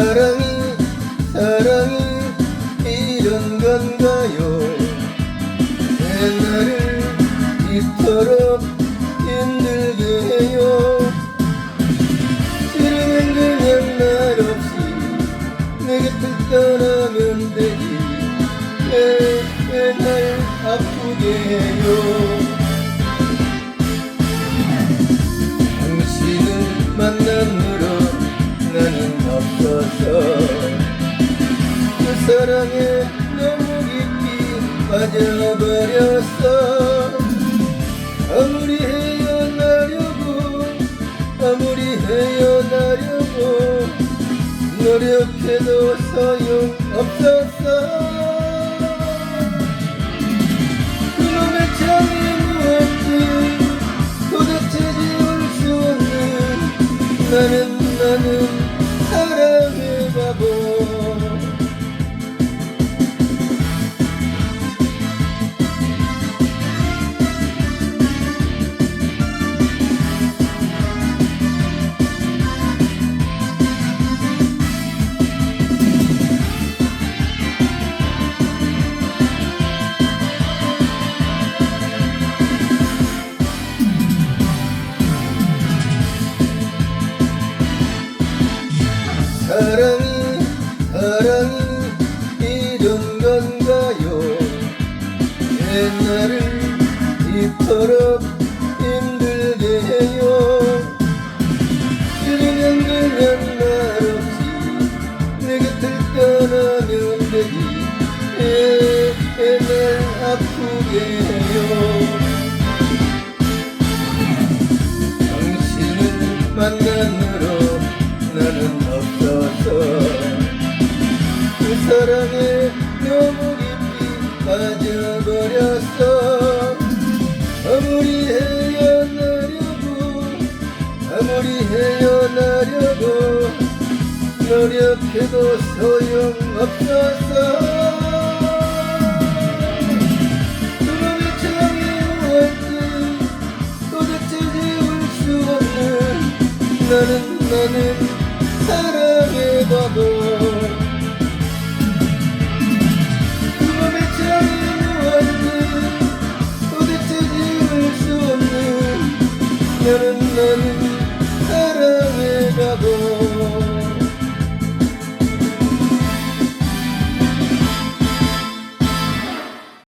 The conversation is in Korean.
사랑이 사랑이 이런 건가요? 내 나를 이토록 힘들게 해요. 싫으면 그냥 날 없이 내 곁을 떠나면 되지 왜 날 아프게 해요 빠져버렸어. 아무리 헤어나려고 아무리 헤어나려고 노력해도 소용없었어. 그놈의 창이 무엇지 도대체 지울 수 없는 나는 나는 사랑이 사랑이 이런 건가요? 옛날을 이토록 사랑에 너무 깊이 빠져버렸어. 아무리 헤어나려고 아무리 헤어나려고 노력해도 소용없었어 나는 나는 바보 Senden